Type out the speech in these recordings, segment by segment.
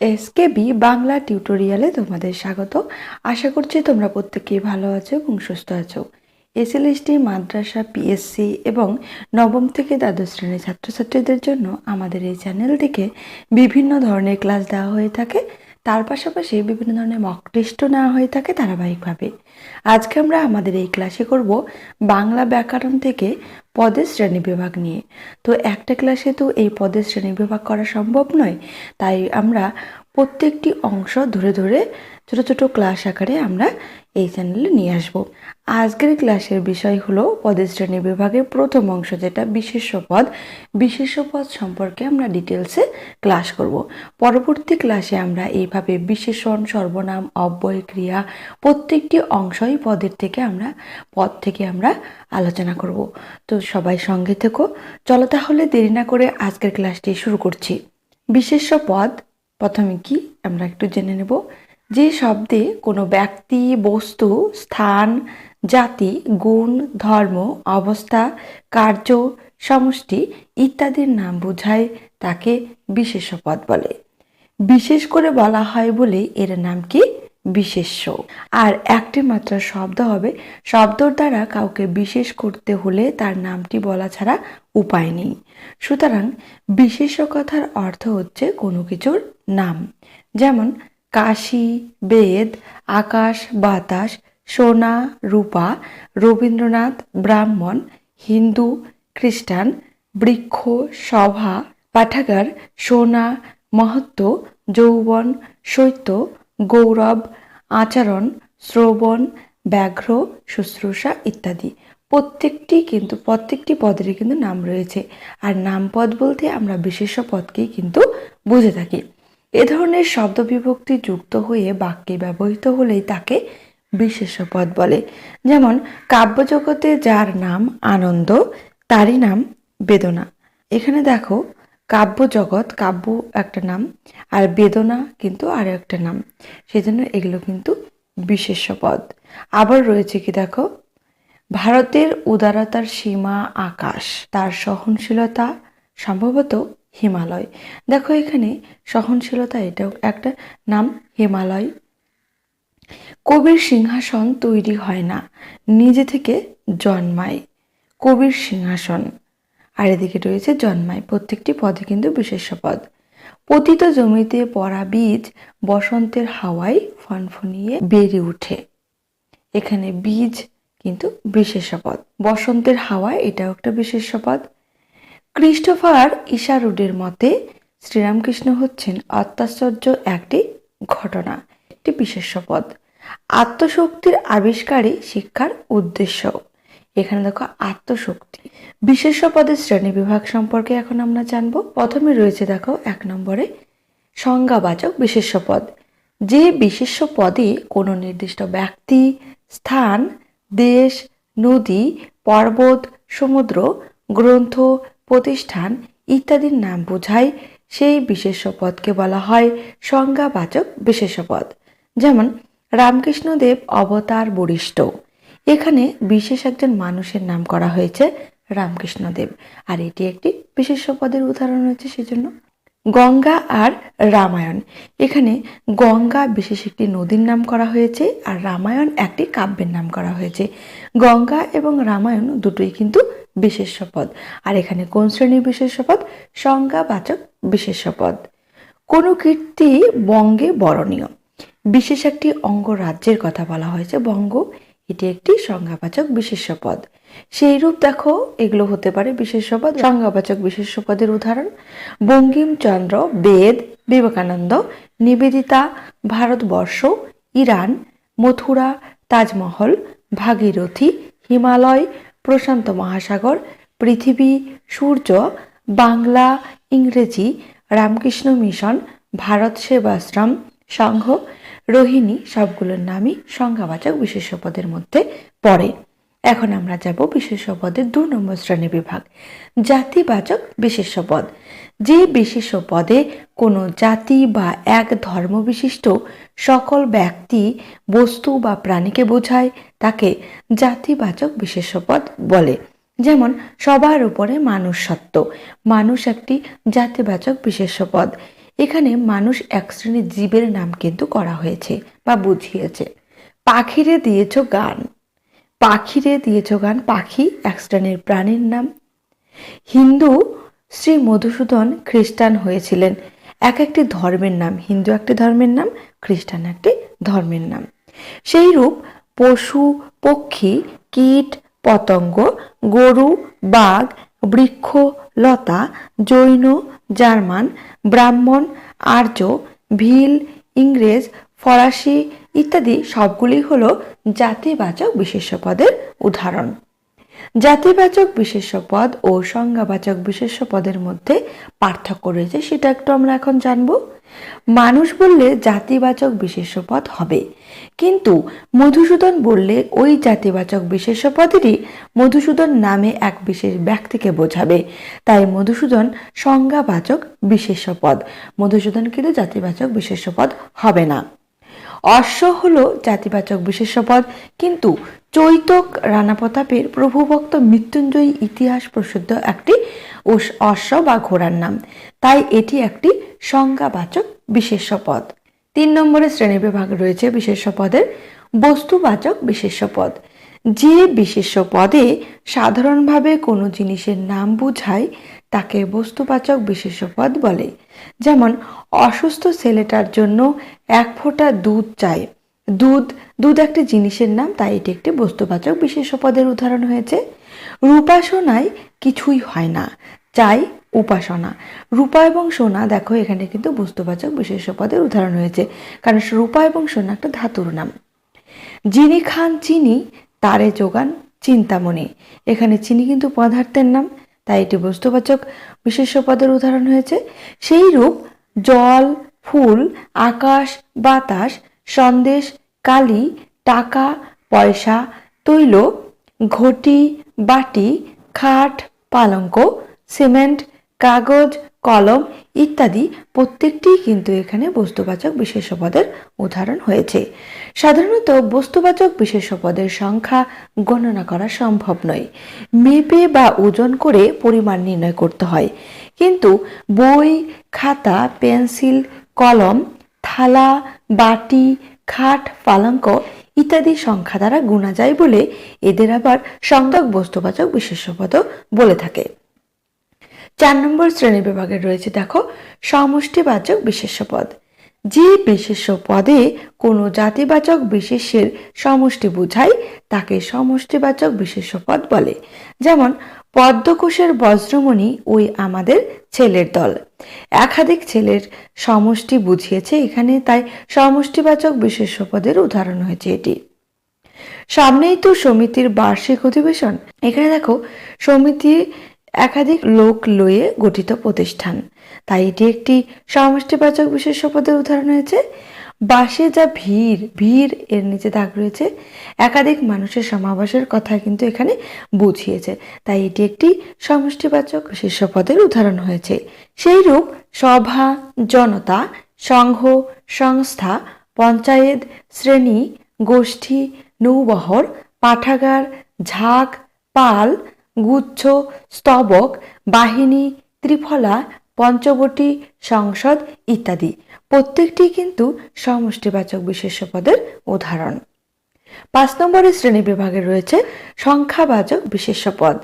SKB Bangla টিউটোরিয়ালে তোমাদের স্বাগত। আশা করছি তোমরা প্রত্যেকেই ভালো আছো এবং সুস্থ আছো। এসএলএসটি, মাদ্রাসা, পিএসসি এবং নবম থেকে দ্বাদশ শ্রেণির ছাত্রছাত্রীদের জন্য আমাদের এই চ্যানেল থেকে বিভিন্ন ধরনের ক্লাস দেওয়া হয়ে থাকে। তার পাশাপাশি বিভিন্ন ধরনের মক টেস্টও নেওয়া হয়ে থাকে ধারাবাহিকভাবে। আজকে আমরা আমাদের এই ক্লাসে করব বাংলা ব্যাকরণ থেকে পদের শ্রেণি বিভাগ নিয়ে। তো একটা ক্লাসে তো এই পদের শ্রেণি বিভাগ করা সম্ভব নয়, তাই আমরা প্রত্যেকটি অংশ ধরে ধরে ছোট ছোট ক্লাস আকারে আমরা এই চ্যানেলে নিয়ে আসব। আজকের ক্লাসের বিষয় হলো পদের শ্রেণি বিভাগের প্রথম অংশ, যেটা বিশেষ্য পদ। বিশেষ্য পদ সম্পর্কে আমরা ডিটেলসে ক্লাস করব। পরবর্তী ক্লাসে আমরা এইভাবে বিশেষণ, সর্বনাম, অব্যয়, ক্রিয়া প্রত্যেকটি অংশই পদের থেকে আমরা, পদ থেকে আমরা আলোচনা করব। তো সবাই সঙ্গে থেকো। চলো তাহলে দেরি না করে আজকের ক্লাসটি শুরু করছি। বিশেষ্য পদ প্রথমে কি আমরা একটু জেনে নেব। যে শব্দে কোনো ব্যক্তি, বস্তু, স্থান, জাতি, গুণ, ধর্ম, অবস্থা, কার্য, সমষ্টি ইত্যাদির নাম বোঝায় তাকে বিশেষ্য পদ বলে। বিশেষ করে বলা হয় বলে এর নাম কি? বিশেষ্য। আর একটি মাত্র শব্দ হবে। শব্দর দ্বারা কাউকে বিশেষ করতে হলে তার নামটি বলা ছাড়া উপায় নেই। সুতরাং বিশেষ্য কথার অর্থ হচ্ছে কোনো কিছুর নাম। যেমন, কাশী, বেদ, আকাশ, বাতাস, সোনা, রূপা, রবীন্দ্রনাথ, ব্রাহ্মণ, হিন্দু, খ্রিস্টান, বৃক্ষ, সভা, পাঠাগার, সোনা, মহত্ব, যৌবন শৈত্য গৌরব, আচরণ, শ্রবণ, ব্যাঘ্র, শুশ্রূষা ইত্যাদি। প্রত্যেকটি কিন্তু, প্রত্যেকটি পদেরই কিন্তু নাম রয়েছে। আর নাম পদ বলতে আমরা বিশেষ্য পদকেই কিন্তু বুঝে থাকি। এ ধরনের শব্দ বিভক্তি যুক্ত হয়ে বাক্যে ব্যবহৃত হলেই তাকে বিশেষ্য পদ বলে। যেমন, কাব্যজগতে যার নাম আনন্দ, তারই নাম বেদনা। এখানে দেখো কাব্য জগৎ কাব্য একটা নাম, আর বেদনা কিন্তু আরও একটা নাম। সেজন্য এগুলো কিন্তু বিশেষ্য পদ। আবার রয়েছে কি দেখো, ভারতের উদারতার সীমা আকাশ, তার সহনশীলতা, সম্ভবত হিমালয়। দেখো এখানে সহনশীলতা এটাও একটা নাম হিমালয়। কবির সিংহাসন তৈরি হয় না, নিজে থেকে জন্মায়। কবির সিংহাসন। আর এদিকে রয়েছে জন্মায়, প্রত্যেকটি পদে কিন্তু বিশেষ্য পদ। পতিত জমিতে পড়া বীজ বসন্তের হাওয়ায় ফনফনিয়ে বেড়ে ওঠে। এখানে বীজ কিন্তু বিশেষ্য পদ। বসন্তের হাওয়ায় এটাও একটা বিশেষ্য পদ। ক্রিস্টোফার ইশারুডের মতে, শ্রীরামকৃষ্ণ হচ্ছেন অত্যাশ্চর্য একটি ঘটনা, একটি বিশেষ্য পদ আত্মশক্তির আবিষ্কারই শিক্ষার উদ্দেশ্য। এখানে দেখো আত্মশক্তি। বিশেষ্য পদের শ্রেণি বিভাগ সম্পর্কে এখন আমরা জানব। প্রথমে রয়েছে দেখো এক নম্বরে সংজ্ঞাবাচক বিশেষ্য পদ যে বিশেষ্য পদে কোনো নির্দিষ্ট ব্যক্তি, স্থান, দেশ, নদী, পর্বত, সমুদ্র, গ্রন্থ প্রতিষ্ঠান ইত্যাদির নাম বোঝায়, সেই বিশেষ্য পদকে বলা হয় সংজ্ঞাবাচক বিশেষ্য পদ যেমন, রামকৃষ্ণদেব অবতার বরিষ্ঠ। এখানে বিশেষ একজন মানুষের নাম করা হয়েছে রামকৃষ্ণদেব। আর এটি একটি বিশেষ্য পদের উদাহরণ হচ্ছে সেজন্য গঙ্গা আর রামায়ণ। এখানে গঙ্গা বিশেষ একটি নদীর নাম করা হয়েছে আর রামায়ণ একটি কাব্যের নাম করা হয়েছে। গঙ্গা এবং রামায়ণ দুটোই কিন্তু বিশেষ্য পদ। আর এখানে কোন শ্রেণির বিশেষ্য পদ? সংজ্ঞাবাচক বিশেষ্য পদ। কোনো কীর্তি বঙ্গে বরণীয়। বিশেষ একটি অঙ্গরাজ্যের কথা বলা হয়েছে। বঙ্গ, এটি একটি সংজ্ঞাবাচক বিশেষ্য পদ। সেই রূপ দেখো, এগুলো হতে পারে বিশেষ্য পদ সংজ্ঞাবাচক বিশেষ্য পদের উদাহরণ বঙ্কিমচন্দ্র বেদ, বিবেকানন্দ, নিবেদিতা, ভারতবর্ষ, ইরান, মথুরা, তাজমহল, ভাগীরথী, হিমালয়, প্রশান্ত মহাসাগর, পৃথিবী, সূর্য, বাংলা, ইংরেজি, রামকৃষ্ণ মিশন, ভারত সেবাশ্রম, সংঘ, রোহিণী সবগুলোর নামই সংজ্ঞাবাচক বিশেষ্য পদের মধ্যে পড়ে। এখন আমরা যাব বিশেষ্য পদের দু নম্বর শ্রেণি বিভাগ, জাতিবাচক বিশেষ্য পদ যে বিশেষ্য পদে কোনো জাতি বা এক ধর্ম বিশিষ্ট সকল ব্যক্তি, বস্তু বা প্রাণীকে বোঝায়, তাকে জাতিবাচক বিশেষ্য পদ বলে। যেমন, সবার উপরে মানুষ সত্য মানুষ একটি জাতিবাচক বিশেষ্য পদ এখানে মানুষ এক শ্রেণির জীবের নাম কিন্তু করা হয়েছে বা বুঝিয়েছে। পাখিরে দিয়েছ গান। পাখিরে দিয়েছ গান পাখি, এক শ্রেণির প্রাণীর নাম। হিন্দু শ্রী মধুসূদন খ্রিস্টান হয়েছিলেন। এক একটি ধর্মের নাম, হিন্দু একটি ধর্মের নাম, খ্রিস্টান একটি ধর্মের নাম। সেই রূপ পশু, পক্ষী, কীট, পতঙ্গ, গরু, বাঘ, বৃক্ষ, লতা, জৈন, জার্মান, ব্রাহ্মণ, আর্য, ভিল, ইংরেজ, ফরাসি ইত্যাদি সবগুলি হল জাতিবাচক বিশেষ্য পদের উদাহরণ। জাতিবাচক বিশেষ্য পদ ও সংজ্ঞাবাচক বিশেষ্য পদের মধ্যে পার্থক্য রয়েছে, সেটা একটু আমরা এখন জানব। মানুষ বললে জাতিবাচক বিশেষ্য পদ হবে, কিন্তু মধুসূদন বললে ওই জাতিবাচক বিশেষ্য পদেরই মধুসূদন নামে এক বিশেষ ব্যক্তিকে বোঝাবে। তাই মধুসূদন সংজ্ঞাবাচক বিশেষ্য পদ মধুসূদন কিন্তু জাতিবাচক বিশেষ্য পদ হবে না। অশ্ব হলো জাতিবাচক বিশেষ্য পদ কিন্তু চৈতক রানা প্রতাপের প্রভুভক্ত মৃত্যুঞ্জয়ী ইতিহাস প্রসিদ্ধ একটি অশ্ব বা ঘোড়ার নাম। তাই এটি একটি সংজ্ঞাবাচক বিশেষ্য পদ তিন নম্বরে শ্রেণীবিভাগ রয়েছে বিশেষ্য পদের বস্তুবাচক বিশেষ্য পদ যে বিশেষ্য পদে সাধারণভাবে কোনো জিনিসের নাম বোঝায় তাকে বস্তুবাচক বিশেষ্য পদ বলে। যেমন, অসুস্থ ছেলেটার জন্য এক ফোঁটা দুধ চাই। দুধ দুধ একটি জিনিসের নাম, তাই এটি একটি বস্তুবাচক বিশেষ্য পদের উদাহরণ হয়েছে। রূপাসনায় কিছুই হয় না, চাই উপাসনা। রূপা এবং সোনা, দেখো, এখানে কিন্তু বস্তুবাচক বিশেষ্য পদের উদাহরণ হয়েছে, কারণ রূপা এবং সোনা একটা ধাতুর নাম। যিনি খান, চিনি, তারে যোগান, চিন্তামণি। এখানে চিনি কিন্তু পদার্থের নাম তাই এটি বস্তুবাচক বিশেষ্য পদের উদাহরণ হয়েছে। সেই রূপ জল, ফুল, আকাশ, বাতাস, সন্দেশ, কালি, টাকা, পয়সা, তৈল, ঘটি, বাটি, খাট, পালঙ্ক, সিমেন্ট, কাগজ কলম ইত্যাদি প্রত্যেকটিই কিন্তু এখানে বস্তুবাচক বিশেষ্য পদের উদাহরণ হয়েছে। সাধারণত বস্তুবাচক বিশেষ্য পদের সংখ্যা গণনা করা সম্ভব নয়। মেপে বা ওজন করে পরিমাণ নির্ণয় করতে হয়। কিন্তু বই, খাতা, পেন্সিল, কলম, থালা, বাটি, খাট, পালঙ্ক ইত্যাদি সংখ্যা দ্বারা গুণা যায় বলে এদের আবার সংখ্যক বস্তুবাচক বিশেষ্য পদও বলে থাকে। চার নম্বর শ্রেণি বিভাগে রয়েছে, দেখো, সমষ্টিবাচক বিশেষ্য পদ। যে বিশেষ্য পদে কোনো জাতিবাচক বিশেষ্যের সমষ্টি বোঝায় তাকে সমষ্টিবাচক বিশেষ্য পদ বলে। যেমন, পদ্মকোষের বজ্রমণি ওই আমাদের ছেলের দল। একাধিক ছেলের সমষ্টি বুঝিয়েছে এখানে, তাই সমষ্টিবাচক বিশেষ্য পদের উদাহরণ হয়েছে এটি। সামনেই তো সমিতির বার্ষিক অধিবেশন। এখানে দেখো সমিতি একাধিক লোক লয়ে গঠিত প্রতিষ্ঠান। তাই এটি একটি সমষ্টিবাচক বিশেষ্য পদের উদাহরণ হয়েছে। বাসে যা ভিড় ভিড় এর নিচে দাগ রয়েছে। একাধিক মানুষের সমাবেশের কথা কিন্তু এখানে বুঝিয়েছে। তাই এটি একটি সমষ্টিবাচক বিশেষ্য পদের উদাহরণ হয়েছে। সেই রূপ সভা, জনতা, সংঘ, সংস্থা, পঞ্চায়েত, শ্রেণি, গোষ্ঠী, নৌবহর, পাঠাগার, ঝাঁক, পাল গুচ্ছ, স্তবক, বাহিনী, ত্রিফলা, পঞ্চবটি, সংসদ ইত্যাদি। প্রত্যেকটি কিন্তু সমষ্টিবাচক বিশেষ্য পদের উদাহরণ। পাঁচ নম্বরের শ্রেণি বিভাগে রয়েছে সংখ্যাবাচক বিশেষ্য পদ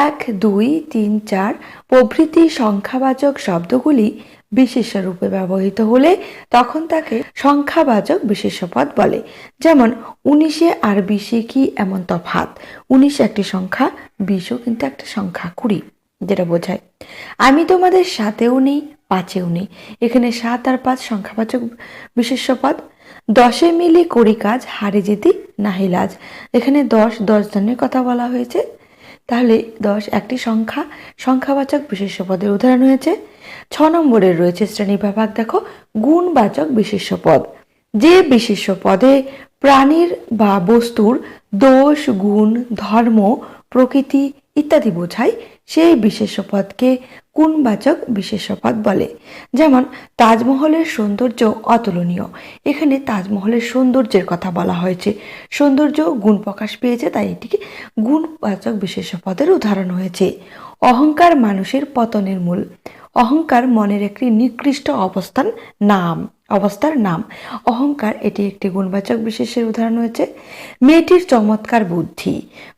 এক, দুই, তিন, চার প্রভৃতি সংখ্যাবাচক শব্দগুলি বিশেষ্য রূপে ব্যবহৃত হলে তখন তাকে সংখ্যাবাচক বিশেষ্য পদ বলে। যেমন, উনিশে আর বিশে কি এমন তফাত উনিশ একটি সংখ্যা, বিশও কিন্তু একটা সংখ্যা কুড়ি, যেটা বোঝায়। আমি তোমাদের সাতেও নেই, পাঁচেও নেই। এখানে সাত আর পাঁচ সংখ্যাবাচক বিশেষ্য পদ দশে মিলে করি কাজ, হারে যেতে নাহিলাজ এখানে দশ দশ জনের কথা বলা হয়েছে। তাহলে দশ একটি সংখ্যা, সংখ্যাবাচক বিশেষ্য পদের উদাহরণ হয়েছে। ছ নম্বরের রয়েছে শ্রেণি বিভাগ, দেখো, গুণবাচক বিশেষ্য পদ। যে বিশেষ্য পদে প্রাণীর বা বস্তুর দোষ, গুণ, ধর্ম, প্রকৃতি ইত্যাদি বোঝায়, সেই বিশেষ্য পদকে গুণবাচক বিশেষ্য পদ বলে। যেমন, তাজমহলের সৌন্দর্য অতুলনীয়। এখানে তাজমহলের সৌন্দর্যের কথা বলা হয়েছে। সৌন্দর্য গুণ প্রকাশ পেয়েছে, তাই এটিকে গুণবাচক বিশেষ্য পদের উদাহরণ হয়েছে। অহংকার মানুষের পতনের মূল। অহংকার মনের একটি নিকৃষ্ট অবস্থান নাম, অবস্থার নাম। অহংকার এটি একটি গুণবাচক বিশেষের উদাহরণ হয়েছে। মেয়েটির চমৎকার বুদ্ধি।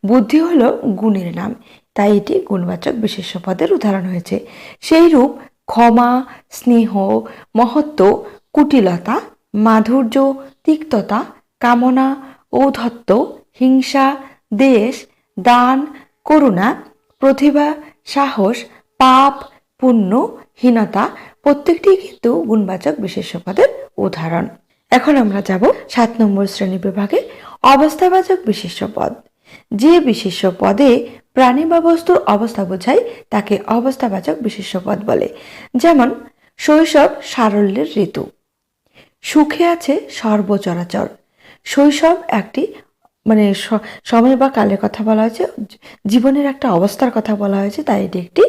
বুদ্ধি হলো গুণের নাম, তাই এটি গুণবাচক বিশেষ্য পদের উদাহরণ হয়েছে। সেই রূপ ক্ষমা, স্নেহ, মহত্ব, কুটিলতা, মাধুর্য, তিক্ততা, কামনা, ঔদ্ধত্য, হিংসা, দেশ, দান, করুণা, প্রতিভা, সাহস, পাপ পুণ্য, হীনতা প্রত্যেকটি কিন্তু গুণবাচক বিশেষ্য পদের উদাহরণ। এখন আমরা যাব সাত নম্বর শ্রেণি বিভাগে অবস্থাবাচক বিশেষ্য পদ যে বিশেষ্য পদে প্রাণী বা বস্তুর অবস্থা বোঝায়, তাকে অবস্থাবাচক বিশেষ্য পদ বলে। যেমন, শৈশব সারল্যের ঋতু। সুখে আছে সর্বচরাচর। শৈশব একটি মানে সময় বা কালের কথা বলা হয়েছে জীবনের একটা অবস্থার কথা বলা হয়েছে, তাই এটি একটি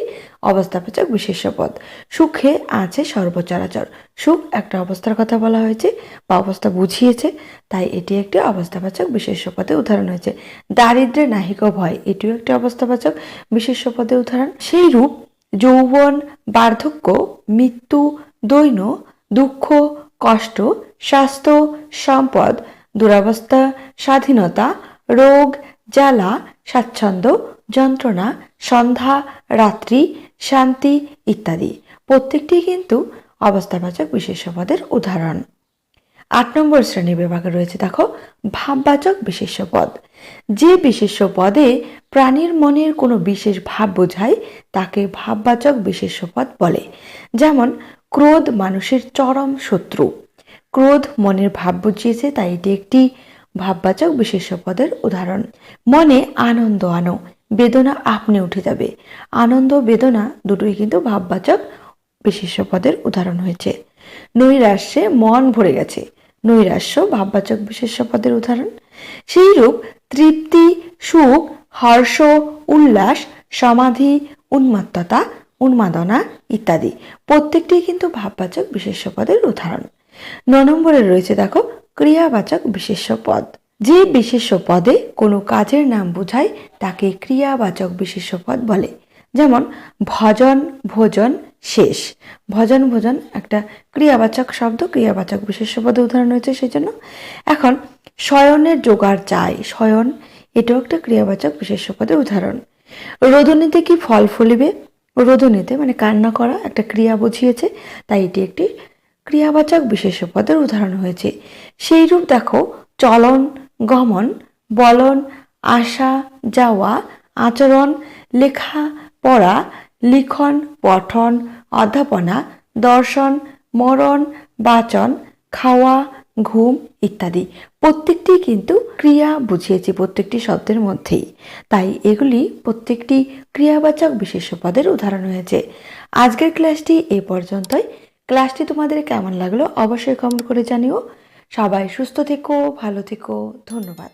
অবস্থাবাচক বিশেষ্য পদ সুখে আছে সর্বচরাচর। সুখ একটা অবস্থার কথা বলা হয়েছে বা অবস্থা বুঝিয়েছে, তাই এটি একটি অবস্থাবাচক বিশেষ্য পদে উদাহরণ হয়েছে। দারিদ্র্যে নাহিক ভয়, এটিও একটি অবস্থাবাচক বিশেষ্য পদে উদাহরণ। সেই রূপ যৌবন, বার্ধক্য, মৃত্যু দৈন্য দুঃখ, কষ্ট, স্বাস্থ্য, সম্পদ দুরবস্থা, স্বাধীনতা, রোগ, জ্বালা, স্বাচ্ছন্দ্য, যন্ত্রণা, সন্ধ্যা, রাত্রি, শান্তি ইত্যাদি। প্রত্যেকটি কিন্তু অবস্থাবাচক বিশেষ্য পদের উদাহরণ। আট নম্বর শ্রেণি বিভাগে রয়েছে দেখো, ভাববাচক বিশেষ্য পদ যে বিশেষ্য পদে প্রাণীর মনের কোনো বিশেষ ভাব বোঝায়, তাকে ভাববাচক বিশেষ্য পদ বলে। যেমন, ক্রোধ মানুষের চরম শত্রু। ক্রোধ মনের ভাব বুঝিয়েছে, তাই এটি একটি ভাববাচক বিশেষ্য পদের উদাহরণ। মনে আনন্দ আনো, বেদনা আপনি উঠে যাবে। আনন্দ, বেদনা দুটোই কিন্তু ভাববাচক বিশেষ্য পদের উদাহরণ হয়েছে। নৈরাশ্যে মন ভরে গেছে, নৈরাশ্য ভাববাচক বিশেষ্য পদের উদাহরণ। সেই রূপ তৃপ্তি, সুখ, হর্ষ, উল্লাস, সমাধি, উন্মাত্ততা, উন্মাদনা ইত্যাদি প্রত্যেকটি কিন্তু ভাববাচক বিশেষ্য পদের উদাহরণ। ন নম্বরে রয়েছে দেখো, ক্রিয়াবাচক বিশেষ্য পদ যে বিশেষ্য পদে কোনো কাজের নাম বোঝায়, তাকে ক্রিয়াবাচক বিশেষ্য পদ বলে। যেমন, ভজন, ভোজন, শেষ। ভজন, ভোজন একটা ক্রিয়াবাচক শব্দ, ক্রিয়াবাচক বিশেষ্য পদে উদাহরণ রয়েছে সেই জন্য এখন, শয়নের জোগাড় চাই। শয়ন, এটাও একটা ক্রিয়াবাচক বিশেষ্য পদের উদাহরণ। রোদনীতে কি ফল ফলিবে? রোদনীতে মানে কান্না করা একটা ক্রিয়া বুঝিয়েছে, তাই এটি একটি ক্রিয়াবাচক বিশেষ পদের উদাহরণ হয়েছে। সেই রূপ দেখো, চলন, গমন, বলন আসা যাওয়া, আচরণ, লেখা, পড়া, লিখন, পঠন, অধ্যাপনা, দর্শন, মরণ, বাচন, খাওয়া, ঘুম ইত্যাদি। প্রত্যেকটি কিন্তু ক্রিয়া বুঝিয়েছি প্রত্যেকটি শব্দের মধ্যেই। তাই এগুলি প্রত্যেকটি ক্রিয়াবাচক বিশেষ্য পদের উদাহরণ হয়েছে। আজকের ক্লাসটি এ পর্যন্তই। ক্লাসটি তোমাদের কেমন লাগল অবশ্যই কমেন্ট করে জানিও। সবাই সুস্থ থেকো ভালো থেকো। ধন্যবাদ।